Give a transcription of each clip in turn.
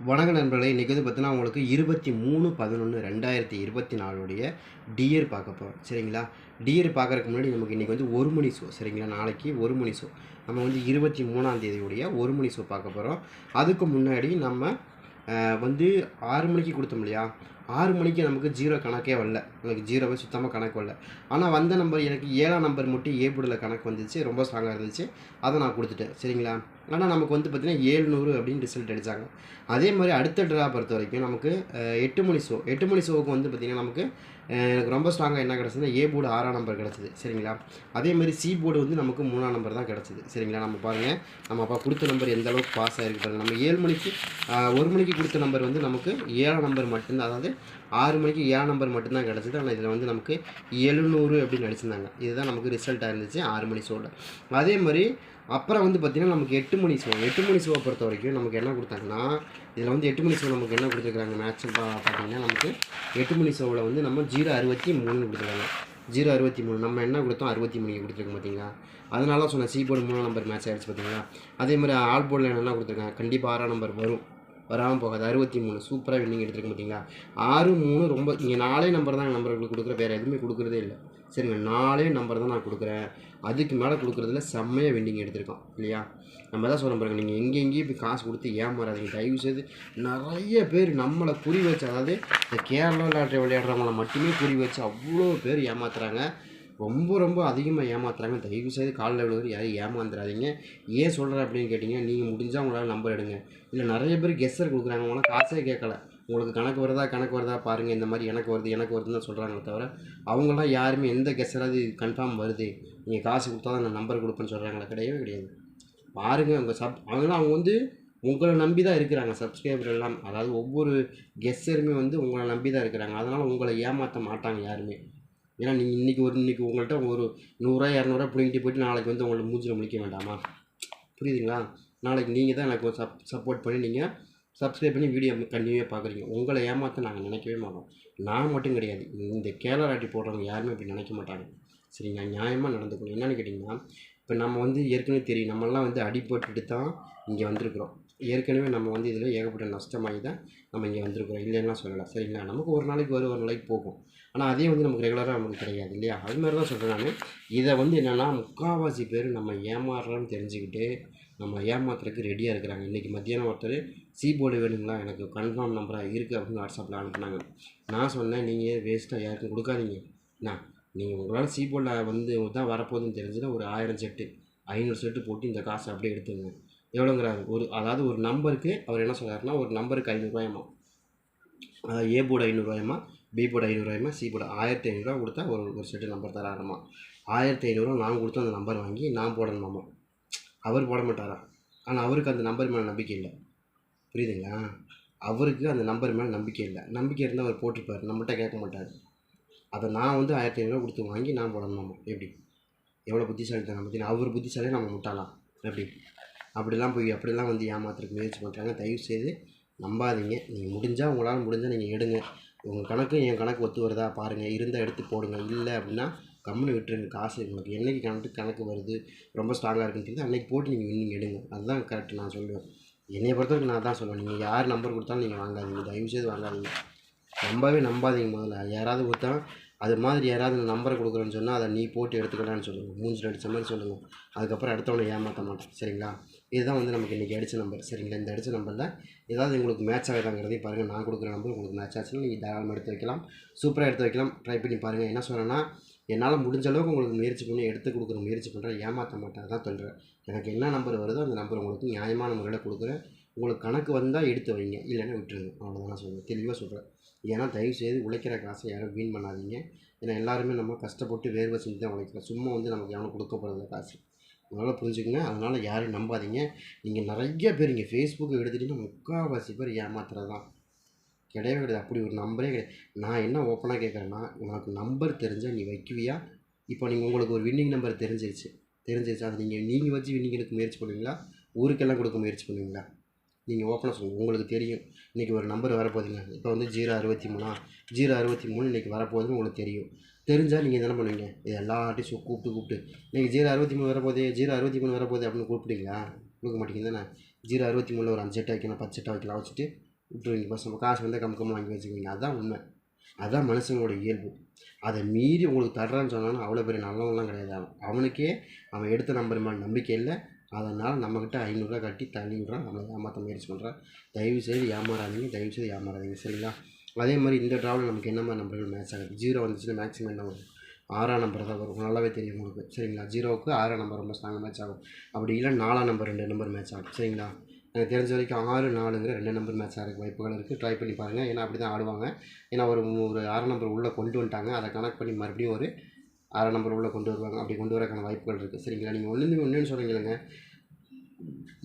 வணக்க நண்பர்களே இன்றைக்கி வந்து பார்த்தீங்கன்னா உங்களுக்கு இருபத்தி மூணு பதினொன்று ரெண்டாயிரத்தி இருபத்தி நாலுடைய டியர் பார்க்க போகிறோம் சரிங்களா? டியர் பார்க்குறதுக்கு முன்னாடி நமக்கு இன்றைக்கி வந்து ஒரு மணி ஷோ சரிங்களா? நாளைக்கு ஒரு மணி ஷோ நம்ம வந்து இருபத்தி மூணாம் தேதியுடைய ஒரு மணி ஷோ பார்க்க போகிறோம் அதுக்கு முன்னாடி நம்ம வந்து ஆறு மணிக்கு கொடுத்தோம் இல்லையா? ஆறு மணிக்கு நமக்கு ஜீரோ கணக்கே வரல. எனக்கு ஜீரோவே சுத்தமாக கணக்கு வரல. ஆனால் வந்த நம்பர் எனக்கு ஏழாம் நம்பர் மட்டும் ஏபுடில் கணக்கு வந்துச்சு. ரொம்ப ஸ்ட்ராங்காக இருந்துச்சு. அதை நான் கொடுத்துட்டேன். சரிங்களா? ஆனால் நமக்கு வந்து பார்த்திங்கன்னா ஏழ்நூறு அப்படின்னு ரிசல்ட் அடித்தாங்க அதே மாதிரி அடுத்த ட்ரா பொறுத்த வரைக்கும் நமக்கு எட்டு மணி ஷோ எட்டு மணி ஷோவுக்கு வந்து பார்த்திங்கன்னா நமக்கு எனக்கு ரொம்ப ஸ்ட்ராங்காக என்ன கிடச்சதுன்னா ஏ போர்டு ஆறாம் நம்பர் கிடச்சிது. சரிங்களா? அதே மாதிரி சி போர்டு வந்து நமக்கு மூணாம் நம்பர் தான் கிடச்சிது. சரிங்களா? நம்ம பாருங்கள் நம்ம அப்பா கொடுத்த நம்பர் எந்த அளவுக்கு பாஸ் ஆகிருக்கு பாருங்கள் நம்ம ஏழு மணிக்கு ஒரு மணிக்கு கொடுத்த நம்பர் வந்து நமக்கு ஏழாம் நம்பர் மட்டும்தான். அதாவது ஆறு மணிக்கு ஏ நம்பர் மட்டும்தான் கிடச்சிது. ஆனால் இதில் வந்து நமக்கு எழுநூறு அப்படின்னு அடிச்சிருந்தாங்க இதுதான் நமக்கு ரிசல்ட்டாக இருந்துச்சு. ஆறு மணி ஷோவில் அதே மாதிரி அப்புறம் வந்து பார்த்திங்கன்னா நமக்கு எட்டு மணி ஷோ எட்டு மணி ஷோவை பொறுத்த வரைக்கும் நமக்கு என்ன கொடுத்தாங்கன்னா இதில் வந்து எட்டு மணி ஷோ நமக்கு என்ன கொடுத்துருக்காங்க மேட்ச் பார்த்தீங்கன்னா நமக்கு எட்டு மணி ஷோவில் வந்து நம்ம ஜீரோ அறுபத்தி மூணு கொடுத்துருக்காங்க. ஜீரோ அறுபத்தி மூணு. நம்ம என்ன கொடுத்தோம்? அறுபத்தி மூணு கொடுத்துருக்கோம் பார்த்தீங்களா அதனால சொன்னேன் சி போர்டு நம்பர் மேட்ச் ஆகிடுச்சு பார்த்தீங்களா அதே மாதிரி ஆல் போர்டில் என்ன கொடுத்துருக்காங்க? கண்டிப்பாக ஆறாம் நம்பர் வரும். வராமல் போகாது. அறுபத்தி மூணு சூப்பராக வின்னிங் எடுத்துருக்க பார்த்தீங்களா ஆறு மூணு ரொம்ப நீங்கள் நாலே நம்பர் தான் நம்பர்களுக்கு கொடுக்குற வேறு எதுவுமே கொடுக்குறதே இல்லை. சரிங்க நாலே நம்பர் தான் நான் கொடுக்குறேன். அதுக்கு மேலே கொடுக்குறதுல செம்மையாக வின்னிங் எடுத்திருக்கோம் இல்லையா? நம்ம தான் சொல்ல பாருங்க நீங்கள் எங்கே எங்கேயும் போய் காசு கொடுத்து ஏமாறாதீங்க. தயவு செய்து நிறைய பேர் நம்மளை குறி வச்சு அதாவது இந்த கேரளா விளையாட்டு விளையாடுறவங்கள மட்டுமே குறி வச்சு அவ்வளோ பேர் ஏமாத்துறாங்க. ரொம்ப ரொம்ப அதிகமாக ஏமாத்துறாங்க. தயவு செய்து காலில் விழுவது யாரும் ஏமாந்துடாதீங்க ஏன் சொல்கிறேன் அப்படின்னு கேட்டிங்கன்னா நீங்கள் முடிஞ்சால் உங்களால் நம்பர் எடுங்க. இல்லை நிறைய பேர் கெஸ்ஸர் கொடுக்குறாங்க. அவங்களாம் காசே கேட்கல. உங்களுக்கு கணக்கு வருதா கணக்கு வருதா பாருங்கள் இந்த மாதிரி எனக்கு வருது எனக்கு வருதுன்னு தான் சொல்கிறாங்களே தவிர அவங்களாம் யாருமே எந்த கெஸ்ஸராவது கன்ஃபார்ம் வருது. நீங்கள் காசு கொடுத்தா தான் நான் நம்பர் கொடுப்பேன்னு சொல்கிறாங்களா கிடையவே கிடையாது. பாருங்கள் உங்கள் சப் அவங்களாம் அவங்க வந்து உங்களை நம்பி தான் இருக்கிறாங்க சப்ஸ்கிரைபர் எல்லாம். அதாவது ஒவ்வொரு கெஸ்ஸருமே வந்து உங்களை நம்பி தான் இருக்கிறாங்க. அதனால் உங்களை ஏமாற்ற மாட்டாங்க யாருமே. ஏன்னா நீங்கள் இன்றைக்கி ஒரு இன்றைக்கி உங்கள்கிட்ட ஒரு நூறுரூவா இரநூறுவா பிடிங்கிட்டு போயிட்டு நாளைக்கு வந்து உங்களை மூஞ்சில் முழிக்க வேண்டாமா? புரியுதுங்களா? நாளைக்கு நீங்கள் தான் எனக்கு சப் சப்போர்ட் பண்ணி நீங்கள் சப்ஸ்கிரைப் பண்ணி வீடியோ கண்டினியூவாக பார்க்குறீங்க உங்களை ஏமாற்ற நாங்கள் நினைக்கவே மாட்டோம். நான் மட்டும் கிடையாது. இந்த கேரளா ஆட்டி போடுறவங்க யாருமே இப்படி நினைக்க மாட்டாங்க. சரிங்களா நியாயமாக நடந்துக்கணும் என்னென்னு கேட்டிங்கன்னா இப்போ நம்ம வந்து ஏற்கனவே தெரியும். நம்மளாம் வந்து அடிபட்டுட்டு தான் இங்கே வந்திருக்கிறோம். ஏற்கனவே நம்ம வந்து இதில் ஏகப்பட்ட நஷ்டமாகி தான் நம்ம இங்கே வந்திருக்கிறோம். இல்லைன்னா சொல்லலாம் சரிங்களா நமக்கு ஒரு நாளைக்கு வரும் ஒரு நாளைக்கு போகும். ஆனால் அதே வந்து நமக்கு ரெகுலராக நமக்கு கிடையாது இல்லையா? அது மாதிரி தான் சொல்கிறேன் நான். இதை வந்து என்னென்னா முக்கால்வாசி பேர் நம்ம ஏமாறுறோன்னு தெரிஞ்சுக்கிட்டு நம்ம ஏமாத்துறதுக்கு ரெடியாக இருக்கிறாங்க. இன்றைக்கி மத்தியானம் ஒருத்தர் சி போர்டு வேணுங்களா? எனக்கு கன்ஃபார்ம் நம்பராக இருக்குது அப்படின்னு வாட்ஸ்அப்பில் அனுப்புனாங்க. நான் சொன்னேன் நீங்கள் வேஸ்ட்டாக யாருக்கும் கொடுக்காதீங்க. என்ன? நீங்கள் உங்களால் சி போர்டில் வந்து தான் வரப்போகுதுன்னு தெரிஞ்சுன்னா ஒரு ஆயிரம் செட்டு ஐநூறு செட்டு போட்டு இந்த காசை அப்படியே எடுத்துங்க எவ்வளோங்கிறாரு? ஒரு அதாவது ஒரு நம்பருக்கு அவர் என்ன சொல்கிறாருன்னா ஒரு நம்பருக்கு ஐநூறுரூவாயமா அதாவது ஏ போர்டு ஐநூறுரூவாயமா பி போர்டு ஐநூறுரூவாயமா சி போர்டு ஆயிரத்தி ஐநூறுரூவா கொடுத்தா ஒரு ஒரு செட்டு நம்பர் தராருமா ஆயிரத்தி ஐநூறுரூவா நான் கொடுத்து அந்த நம்பர் வாங்கி நான் போடணுமாமா அவர் போட மாட்டாரா? ஆனால் அவருக்கு அந்த நம்பர் மேலே நம்பிக்கை இல்லை. புரியுதுங்களா? அவருக்கு அந்த நம்பர் மேலே நம்பிக்கை இல்லை. நம்பிக்கை இருந்தால் அவர் போட்டிருப்பார். நம்மகிட்ட கேட்க மாட்டார். அதை நான் வந்து ஆயிரத்தி ஐநூறுரூவா கொடுத்து வாங்கி நான் போடணுமாமா எப்படி? எவ்வளோ புத்திசாலித்தனம்? பார்த்தீங்கன்னா அவர் புத்திசாலியாக நம்ம முட்டாளாம் எப்படி? அப்படிலாம் போய் அப்படிலாம் வந்து ஏமாத்துறதுக்கு முயற்சி பண்ணுறாங்க தயவு செய்து நம்பாதீங்க. நீங்கள் முடிஞ்சால் உங்களால் முடிஞ்சால் நீங்கள் எடுங்க. உங்கள் கணக்கு என் கணக்கு ஒத்து வருதா? பாருங்கள் இருந்தால் எடுத்து போடுங்க. இல்லை அப்படின்னா கம்முன்னு விட்டுருங்க. காசு உங்களுக்கு என்றைக்கு கணக்கு கணக்கு வருது ரொம்ப ஸ்ட்ராங்காக இருக்குன்னு தெரியுது? அன்றைக்கி போட்டு நீங்கள் வின்னிங் எடுங்க. அதுதான் கரெக்ட் நான் சொல்லுவேன். என்னைய பொறுத்தவரைக்கும் நான் தான் சொல்லுவேன். நீங்கள் யார் நம்பர் கொடுத்தாலும் நீங்கள் வாங்காதீங்க. தயவு செய்து வாங்காதீங்க. நம்பவே நம்பாதீங்க முதல்ல. யாராவது கொடுத்தா அது மாதிரி யாராவது நம்பரை கொடுக்குறேன்னு சொன்னால் அதை நீ போட்டு எடுத்துக்கலான்னு சொல்லுங்கள் மூஞ்சில் அடித்த மாதிரி சொல்லுங்கள் அதுக்கப்புறம் அடுத்தவனை ஏமாற்ற மாட்டேன். சரிங்களா? இதுதான் வந்து நமக்கு இன்றைக்கி அடித்த நம்பர் சரிங்களா? இந்த அடித்த நம்பரில் ஏதாவது உங்களுக்கு மேட்ச் ஆகுதாங்கிறதையும் பாருங்கள் நான் கொடுக்குற நம்பர் உங்களுக்கு மேட்ச் ஆச்சுன்னா நீங்கள் தாராளமாக எடுத்து வைக்கலாம். சூப்பராக எடுத்து வைக்கலாம். ட்ரை பண்ணி பாருங்கள் என்ன சொல்கிறேன்னா என்னால் முடிஞ்ச அளவுக்கு உங்களுக்கு முயற்சி பண்ணி எடுத்து கொடுக்குற முயற்சி பண்ணுறேன் ஏமாற்ற மாட்டேன். தான் சொல்கிறேன் எனக்கு என்ன நம்பர் வருதோ அந்த நம்பர் உங்களுக்கு நியாயமான முறையில் கொடுக்குறேன். உங்களுக்கு கணக்கு வந்தால் எடுத்து வைங்க. இல்லைன்னா விட்டுருங்க. அவ்வளோதான் நான் சொல்கிறேன் தெளிவாக சொல்கிறேன் ஏன்னா தயவு செய்து உழைக்கிற காசை யாரும் வீண் பண்ணாதீங்க. ஏன்னா எல்லாருமே நம்ம கஷ்டப்பட்டு வேர்வை செஞ்சு தான் உழைக்கிறோம். சும்மா வந்து நமக்கு எவனும் கொடுக்க போகிறதில்ல காசு. அதனால் புரிஞ்சுக்கங்க. அதனால் யாரும் நம்பாதீங்க. நீங்கள் நிறைய பேர் இங்கே ஃபேஸ்புக்கு எடுத்துகிட்டிங்கன்னா முக்கால்வாசி பேர் ஏமாத்துறது தான் கிடையவே கிடையாது. அப்படி ஒரு நம்பரே கிடையாது. நான் என்ன ஓப்பனாக கேட்குறேன்னா உனக்கு நம்பர் தெரிஞ்சால் நீ வைக்குவியா? இப்போ நீங்கள் உங்களுக்கு ஒரு வின்னிங் நம்பர் தெரிஞ்சிருச்சு. தெரிஞ்சிருச்சு? அதை நீங்கள் நீங்கள் வச்சு வின்னிங் எடுக்க முயற்சி பண்ணுவீங்களா? ஊருக்கெல்லாம் கொடுக்க முயற்சி பண்ணுவீங்களா? நீங்கள் ஓப்பனாக சொல்லுங்கள் உங்களுக்கு தெரியும். இன்றைக்கி ஒரு நம்பர் வரப்போகுதுங்க. இப்போ வந்து ஜீரோ அறுபத்தி மூணா? ஜீரோ அறுபத்தி மூணு இன்றைக்கி வரப்போகுதுன்னு உங்களுக்கு தெரியும். தெரிஞ்சால் நீங்கள் என்ன பண்ணுவீங்க? இது எல்லார்ட்டையும் கூப்பிட்டு கூப்பிட்டு. இன்றைக்கி ஜீரோ அறுபத்தி மூணு வரப்போதே ஜீரோ அறுபத்தி மூணு வரப்போகுது அப்படின்னு கூப்பிட்டீங்களா கொடுக்க மாட்டீங்க தானே? ஜீரோ அறுபத்தி மூணில் ஒரு அஞ்சு எட்டு வைக்கலாம் பத்து எட்டு வைக்கலாம். வச்சுட்டு விட்டுருவீங்க. பஸ் நம்ம காசு வந்து கம் கம்மி வாங்கி வச்சுக்குவீங்க. அதுதான் உண்மை. அதுதான் மனுஷங்களோட இயல்பு. அதை மீறி உங்களுக்கு தர்றான்னு சொன்னாலும் அவ்வளோ பெரிய நல்லவன்லாம் கிடையாது. அவன் அவனுக்கே அவன் எடுத்த நம்பர் மேலே நம்பிக்கை இல்லை. அதனால் நம்மக்கிட்ட ஐநூறுரூவா கட்டி தள்ளி விட்றான். நம்மளை ஏமாற்ற முயற்சி பண்ணுறான் தயவு செய்து ஏமாறாதீங்க தயவு செய்து ஏமாறாதீங்க சரிங்களா? அதே மாதிரி இந்த ட்ராவில் நமக்கு என்ன மாதிரி நம்பர்கள் மேட்ச் ஆகுது? ஜீரோ வந்துச்சுன்னா மேக்ஸிமம் என்ன வரும்? ஆறாம் நம்பர் தான் வரும். நல்லாவே தெரியும் உங்களுக்கு சரிங்களா? ஜீரோவுக்கு ஆறாம் நம்பர் ரொம்ப ஸ்ட்ராங்காக மேட்ச் ஆகும். அப்படி இல்லை நாலாம் நம்பர் ரெண்டு நம்பர் மேட்ச் ஆகும் சரிங்களா? எனக்கு தெரிஞ்ச வரைக்கும் ஆறு நாலுங்கிற ரெண்டு நம்பர் மேட்ச் ஆகிறதுக்கு வாய்ப்புகள் இருக்குது ட்ரை பண்ணி பாருங்கள் ஏன்னா அப்படி தான் ஆடுவாங்க. ஏன்னா ஒரு ஒரு ஆறாம் நம்பர் உள்ளே கொண்டு வந்துட்டாங்க. அதை கனெக்ட் பண்ணி மறுபடியும் ஒரு ஆறாம் நம்பர் உள்ளே கொண்டு வருவாங்க. அப்படி கொண்டு வரக்கான வாய்ப்புகள் இருக்குது. சரிங்களா? நீங்கள் ஒன்றுமே ஒன்றுன்னு சொல்கிறீங்களேங்க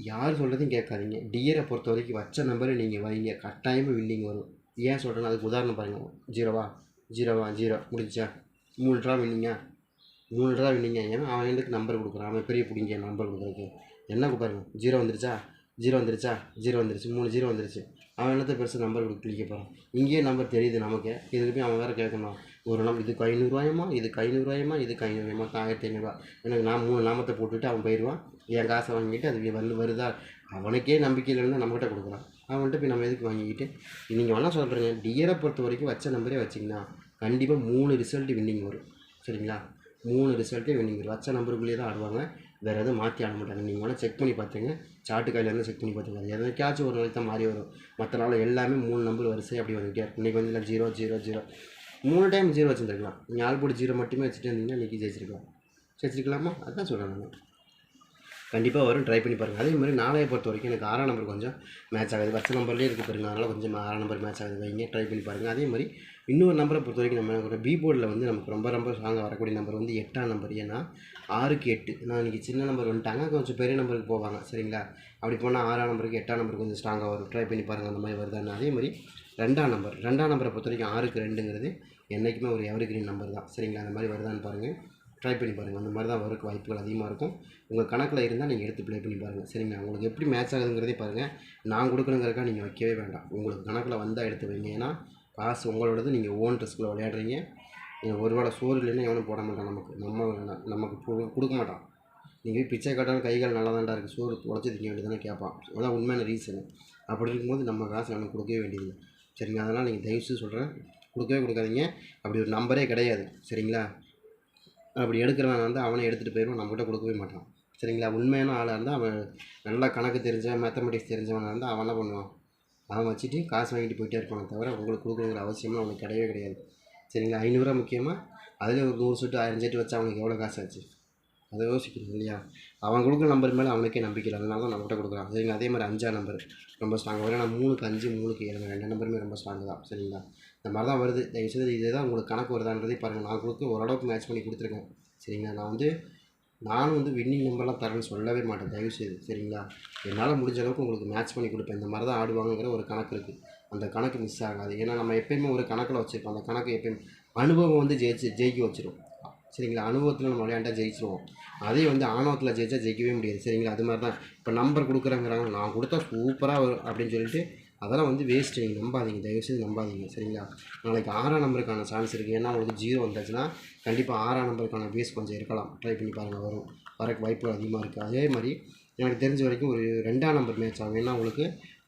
யார் சொல்கிறதையும் கேட்காதீங்க. டியரை பொறுத்த வரைக்கும் வச்ச நம்பரை நீங்கள் வைங்க. கட்டாயமாக வில்லிங் வரும். ஏன் சொல்கிறேன்னா அதுக்கு உதாரணம் பாருங்கள் ஜீரோவா ஜீரோவா ஜீரோ முடிஞ்சா மூணு ட்ரா வின்னிங்க மூணு ட்ரா வின்னிங்க ஏன்னா அவன் எங்களுக்கு நம்பர் கொடுக்குறான். அவன் பெரிய பிடிங்க நம்பர் கொடுக்குறதுக்கு. என்ன பாருங்க. ஜீரோ வந்துருச்சா? ஜீரோ வந்துருச்சா? ஜீரோ வந்துருச்சு. மூணு ஜீரோ வந்துருச்சு. அவன் என்னத்தை பெருசு நம்பர் கொடுத்து கிளிக்க போகிறான் இங்கேயே நம்பர் தெரியுது நமக்கு. இதுக்கு போய் அவன் வேறு கேட்கணும். ஒரு நாம் இதுக்கு ஐநூறுரூவாயமா இதுக்கு ஐநூறுரூவாயமா இதுக்கு ஐநூறுவாயமா ஆயிரத்தி ஐநூறுரூவா எனக்கு நான் மூணு நாமத்தை போட்டுவிட்டு அவன் போயிடுவான். என் காசை வாங்கிட்டு அது வந்து வருதா? அவனுக்கே நம்பிக்கையில் இருந்தால் நம்மகிட்ட கொடுக்குறான். அவன்கிட்ட போய் நம்ம எதுக்கு வாங்கிக்கிட்டு? நீங்கள் வேணால் சொல்கிறேங்க டியரை பொறுத்த வரைக்கும் வச்ச நம்பரே வச்சிங்கன்னா கண்டிப்பாக மூணு ரிசல்ட் வின்னிங் வரும். சரிங்களா? மூணு ரிசல்ட்டே வின்னிங் வரும். வச்ச நம்பருக்குள்ளேயே தான் ஆடுவாங்க. வேறு எதுவும் மாற்றி ஆட மாட்டாங்க. நீங்கள் வேணால் செக் பண்ணி பார்த்துங்க. சாட்டு கையிலேருந்து செக் பண்ணி பார்த்துங்க. அது எதுக்காச்சும் ஒரு நாளைக்கு தான் மாறி வரும். மற்ற நாள் எல்லாமே மூணு நம்பர் வரிசை அப்படி வந்துகிட்டே இருக்கும். இன்றைக்கி வந்து ஜீரோ ஜீரோ ஜீரோ மூணு டைம் ஜீரோ வச்சுருந்துருக்கலாம். நீங்கள் ஆள் போட்டு ஜீரோ மட்டுமே வச்சுட்டு இருந்தீங்கன்னா இன்றைக்கி ஜெயிச்சிருக்கலாம். ஜெயிச்சிருக்கலாமா? அதுதான் சொல்கிறேன் நான் கண்டிப்பாக வரும். ட்ரை பண்ணி பாருங்கள் அதே மாதிரி நாளையை பொறுத்த வரைக்கும் எனக்கு ஆறாம் நம்பர் கொஞ்சம் மேட்ச் ஆகுது. ஃபஸ்ட் நம்பர்லேயே இருக்குது பாருங்கள் அதனால் கொஞ்சம் ஆறாம் நம்பர் மேட்ச் ஆகுது. வைங்க. ட்ரை பண்ணி பாருங்கள் அதே மாதிரி இன்னொரு நம்பரை பொறுத்த வரைக்கும் நம்ம என்ன பி போர்டில் வந்து நமக்கு ரொம்ப ரொம்ப ஸ்ட்ராங்காக வரக்கூடிய நம்பர் வந்து எட்டாம் நம்பர் ஏன்னா ஆறுக்கு எட்டு. நான் இன்றைக்கி சின்ன நம்பர் வந்துட்டாங்க கொஞ்சம் பெரிய நம்பருக்கு போவாங்க. சரிங்களா? அப்படி போனால் ஆறாம் நம்பருக்கு எட்டாம் நம்பருக்கு கொஞ்சம் ஸ்ட்ராங்காக வரும். ட்ரை பண்ணி பாருங்கள் அந்த மாதிரி வருதான்னு. அதே மாதிரி ரெண்டாம் நம்பர் ரெண்டாம் நம்பரை பொறுத்த வரைக்கும் ஆறுக்கு ரெண்டுங்கிறது என்றைக்குமே ஒரு எவர்கிரீன் நம்பர் தான். சரிங்களா? அந்த மாதிரி வருதான்னு பாருங்கள் ட்ரை பண்ணி பாருங்கள் அந்த மாதிரி தான் வரக்கு வாய்ப்புகள் அதிகமாக இருக்கும். உங்கள் கணக்கில் இருந்தால் நீங்கள் எடுத்து ப்ளே பண்ணி பாருங்கள் சரிங்களா? உங்களுக்கு எப்படி மேட்ச் ஆகுதுங்கிறதே பாருங்கள் நான் கொடுக்கணுங்கிறக்கா நீங்கள் வைக்கவே வேண்டாம். உங்களுக்கு கணக்கில் வந்தால் எடுத்து வைங்க. ஏன்னா காசு உங்களோடது. நீங்கள் ஓன் ட்ரெஸ்கில் விளையாடுறீங்க. நீங்கள் ஒரு வேளை சோறு இல்லைன்னா எவனும் போட மாட்டான் நமக்கு. நம்ம நமக்கு கொடுக்க மாட்டான். நீங்கள் பிச்சை காட்டாலும் கைகள் நல்லா தான்டா இருக்குது சோறு உழைச்சி திங்க வேண்டியதானே கேட்பான். அதான் உண்மையான ரீசனு அப்படி இருக்கும்போது நம்ம காசு நம்ம கொடுக்கவே வேண்டியது சரிங்க அதனால் நீங்கள் தயவுசெய்து சொல்கிறேன் கொடுக்கவே கொடுக்காதீங்க. அப்படி ஒரு நம்பரே கிடையாது. சரிங்களா? அப்படி எடுக்கிறவன் வந்து அவனை எடுத்துகிட்டு போயிடுவான். நம்மகிட்ட கொடுக்கவே மாட்டான். சரிங்களா? உண்மையான ஆளாக இருந்தால் அவன் நல்லா கணக்கு தெரிஞ்ச மேத்தமெட்டிக்ஸ் தெரிஞ்சவனாக இருந்தால் அவன் என்ன பண்ணுவான்? அவன் வச்சுட்டு காசு வாங்கிட்டு போயிட்டே இருப்பானே தவிர உங்களுக்கு கொடுக்குற அவசியம்லாம் அவனுக்கு கிடையவே கிடையாது. சரிங்களா? ஐநூறுரூவா முக்கியமாக அதில் ஒரு நூறு சொட்டு ஆயிரம் செட்டு வச்சா அவனுக்கு எவ்வளோ காசு ஆச்சு? அதை யோசிக்கணும் இல்லையா? அவன் கொடுக்குற நம்பர் மேலே அவனுக்கே நம்பிக்கை இல்லை. அதனால தான் நம்மகிட்ட கொடுக்குறான். சரிங்களா? அதே மாதிரி அஞ்சா நம்பர் ரொம்ப ஸ்ட்ராங் வரும் ஆனால் மூணுக்கு அஞ்சு மூணுக்கு ஏழு ரெண்டு நம்பருமே ரொம்ப ஸ்ட்ராங் தான். சரிங்களா? இந்த மாதிரி தான் வருது. தயவுசெய்து இதுதான் உங்களுக்கு கணக்கு வருதான்றதே பாருங்கள் நான் கொடுத்து ஓரளவுக்கு மேட்ச் பண்ணி கொடுத்துருக்கேன். சரிங்களா? நான் வந்து நானும் வந்து வின்னிங் நம்பர்லாம் தரேன்னு சொல்லவே மாட்டேன். தயவுசெய்து. சரிங்களா? என்னால் முடிஞ்ச அளவுக்கு உங்களுக்கு மேட்ச் பண்ணி கொடுப்பேன். இந்த மாதிரி தான் ஆடுவாங்கங்கிற ஒரு கணக்கு இருக்குது அந்த கணக்கு மிஸ் ஆகாது. ஏன்னா நம்ம எப்பயுமே ஒரு கணக்கில் வச்சுருப்போம். அந்த கணக்கு எப்பயுமே அனுபவம் வந்து ஜெயிச்சு ஜெயிக்க வச்சுருவோம் சரிங்களா? அனுபவத்தில் நம்ம விளையாண்டா ஜெயிச்சிருவோம். அதே வந்து ஆணவத்தில் ஜெயிச்சா ஜெயிக்கவே முடியாது. சரிங்களா? அது மாதிரி தான். இப்போ நம்பர் கொடுக்குறேங்கிறாங்க. நான் கொடுத்தா சூப்பராக வரும் அப்படின்னு சொல்லிட்டு அதெல்லாம் வந்து வேஸ்ட் நீங்கள் நம்பாதீங்க தயவுசெய்து நம்பாதீங்க சரிங்களா? நாளைக்கு ஆறாம் நம்பருக்கான சான்ஸ் இருக்குது ஏன்னா உங்களுக்கு ஜீரோ வந்துச்சுன்னா கண்டிப்பாக ஆறாம் நம்பருக்கான பேஸ் கொஞ்சம் இருக்கலாம். ட்ரை பண்ணி பாருங்கள் வரும். வரக்கு வாய்ப்புகள் அதிகமாக இருக்குது அதே மாதிரி எனக்கு தெரிஞ்ச வரைக்கும் ஒரு ரெண்டாம் நம்பர் மேட்ச் ஆகும். ஏன்னா உங்களுக்கு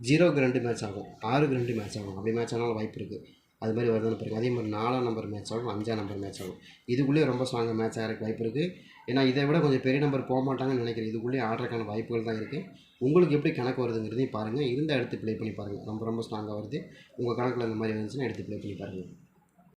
ஜீரோக்கு ரெண்டு மேட்ச் ஆகும். ஆறுக்கு ரெண்டு மேட்ச் ஆகும். அப்படி மேட்ச் ஆனாலும் வாய்ப்பு இருக்குது அது மாதிரி வருதுன்னு பாருங்கள் அதே மாதிரி நாலாம் நம்பர் மேட்ச் ஆகும் அஞ்சாம் நம்பர் மேட்ச் ஆகும். இதுக்குள்ளேயே ரொம்ப ஸ்ட்ராங்காக மேட்ச் ஆகிறதுக்கு வாய்ப்பு இருக்குது ஏன்னா இதை விட கொஞ்சம் பெரிய நம்பர் போக மாட்டாங்கன்னு நினைக்கிறேன். இதுக்குள்ளேயே ஆடுறதுக்கான வாய்ப்புகள் தான் இருக்குது உங்களுக்கு எப்படி கணக்கு வருதுங்கிறதையும் பாருங்கள் இருந்தால் எடுத்து ப்ளே பண்ணி பாருங்கள் ரொம்ப ரொம்ப ஸ்ட்ராங்காக வருது. உங்கள் கணக்கில் இந்த மாதிரி வந்துச்சுன்னா எடுத்து ப்ளே பண்ணி பாருங்கள்